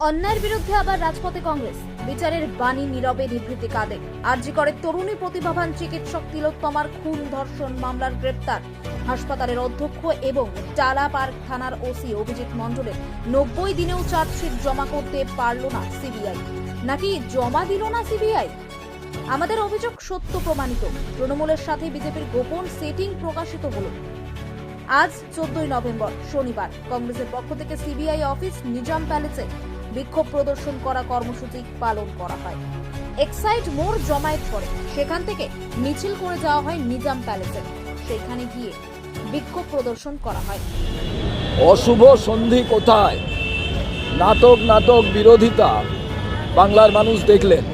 অন্যায়ের বিরুদ্ধে আবার রাজপথে কংগ্রেস। বিচারের বাণী নীরবে নিভৃতি কাঁদে। আরজি করে তরুণী প্রতিভাবান চিকিৎসক তিলোত্তমার খুন ধর্ষণ মামলার গ্রেপ্তার। হাসপাতালের অধ্যক্ষ এবং টালা পার্ক থানার ওসি অভিজিৎ মণ্ডলের নব্বই দিনেও চার্জশিট জমা করতে পারল না সিবিআই। নাকি জমা দিল না সিবিআই? আমাদের অভিযোগ সত্য প্রমাণিত। তৃণমূলের সাথে বিজেপির গোপন সেটিং প্রকাশিত হলো। আজ চোদ্দই নভেম্বর, শনিবার। কংগ্রেসের পক্ষ থেকে সিবিআই অফিস, নিজাম প্যালেসে বিক্ষোভ প্রদর্শন করা কর্মসূচি পালন করা হয়। এক্সাইড মোড় জমায়েত করে। সেখান থেকে মিছিল করে যাওয়া হয় নিজাম প্যালেসে। সেখানে গিয়ে বিক্ষোভ প্রদর্শন করা হয়। অশুভ সন্ধি কোথায়? নাটক নাটক, বিরোধিতা। বাংলার মানুষ দেখলেন।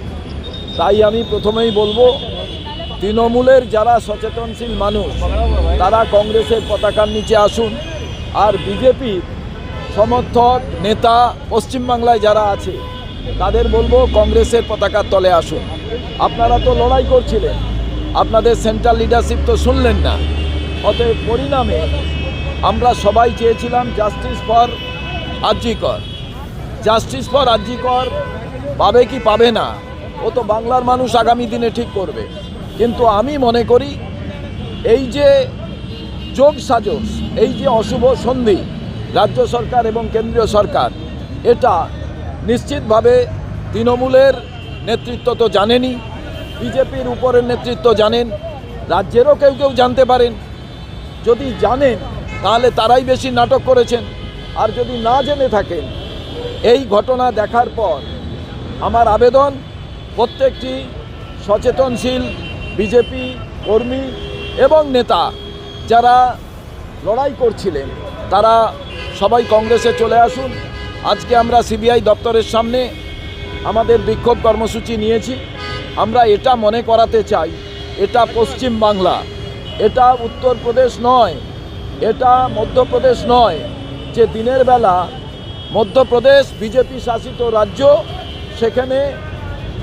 তাই আমি প্রথমেই বলব, তৃণমূলের যারা সচেতনশীল মানুষ, তারা কংগ্রেসের পতাকার নিচে আসুন। আর বিজেপির সমর্থক, নেতা, পশ্চিমবাংলায় যারা আছে, তাদের বলব কংগ্রেসের পতাকার তলে আসুন। আপনারা তো লড়াই করছিলেন। আপনাদের সেন্ট্রাল লিডারশিপ তো শুনলেন না। অতএব পরিণামে আমরা সবাই চেয়েছিলাম justice for RG Kar justice for RG Kar পাবে কি পাবে না, ও তো বাংলার মানুষ আগামী দিনে ঠিক করবে। কিন্তু আমি মনে করি, এই যে যোগ সাজস এই যে অশুভ সন্ধি রাজ্য সরকার এবং কেন্দ্রীয় সরকার। এটা নিশ্চিতভাবে তৃণমূলের নেতৃত্ব তো জানেনই বিজেপির উপরের নেতৃত্ব জানেন, রাজ্যেরও কেউ কেউ জানতে পারেন। যদি জানেন, তাহলে তারাই বেশি নাটক করেছেন। আর যদি না জেনে থাকেন, এই ঘটনা দেখার পর আমার আবেদন, প্রত্যেকটি সচেতনশীল বিজেপি কর্মী এবং নেতা যারা লড়াই করছিলেন, তারা সবাই কংগ্রেসে চলে আসুন। আজকে আমরা সিবিআই দপ্তরের সামনে আমাদের বিক্ষোভ কর্মসূচি নিয়েছি। আমরা এটা মনে করাতে চাই, এটা পশ্চিম বাংলা, এটা উত্তরপ্রদেশ নয়, এটা মধ্যপ্রদেশ নয়, যে দিনের বেলা মধ্যপ্রদেশ বিজেপি শাসিত রাজ্য, সেখানে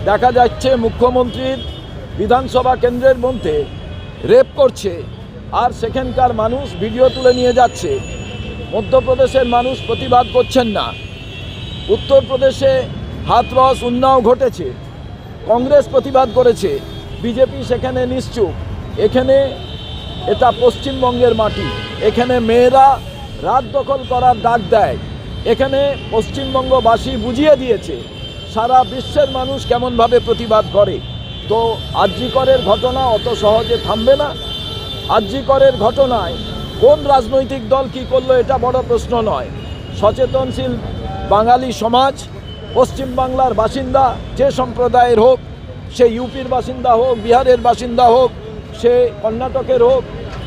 দেখা যাচ্ছে মুখ্যমন্ত্রীর বিধানসভা কেন্দ্রের মধ্যে রেপ করছে, আর সেখানকার মানুষ ভিডিও তুলে নিয়ে যাচ্ছে। মধ্যপ্রদেশের মানুষ প্রতিবাদ করছেন না। উত্তরপ্রদেশে হাতরস উন্নাও ঘটেছে। কংগ্রেস প্রতিবাদ করেছে। বিজেপি সেখানে নিশ্চুপ। এখানে এটা পশ্চিমবঙ্গের মাটি। এখানে মেয়েরা রাত দখল করার ডাক দেয়। এখানে পশ্চিমবঙ্গবাসী বুঝিয়ে দিয়েছে, সারা বিশ্বের মানুষ কেমনভাবে প্রতিবাদ করে। তো আর্যিকরের ঘটনা অত সহজে থামবে না। আর্যিকরের ঘটনায় কোন রাজনৈতিক দল কি করল এটা বড় প্রশ্ন নয়। সচেতনশীল বাঙালি সমাজ, পশ্চিমবাংলার বাসিন্দা যে সম্প্রদায়ের হোক, সে ইউপির বাসিন্দা হোক, বিহারের বাসিন্দা হোক, সে কর্ণাটকের হোক,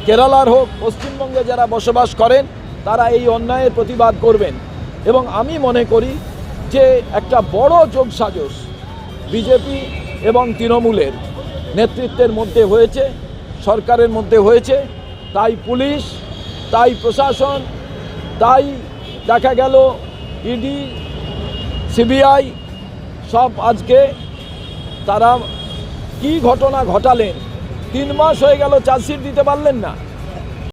কেরালার হোক, পশ্চিমবঙ্গে যারা বসবাস করেন, তারা এই অন্যায়ের প্রতিবাদ করবেন। এবং আমি মনে করি যে একটা বড় যোগসাজশ বিজেপি এবং তৃণমূলের নেতৃত্বের মধ্যে হয়েছে, সরকারের মধ্যে হয়েছে, তাই পুলিশ তাই প্রশাসন, তাই দেখা গেল ইডি, সিবিআই, সব আজকে তারা কি ঘটনা ঘটালেন? তিন মাস হয়ে গেল চার্জশিট দিতে পারলেন না।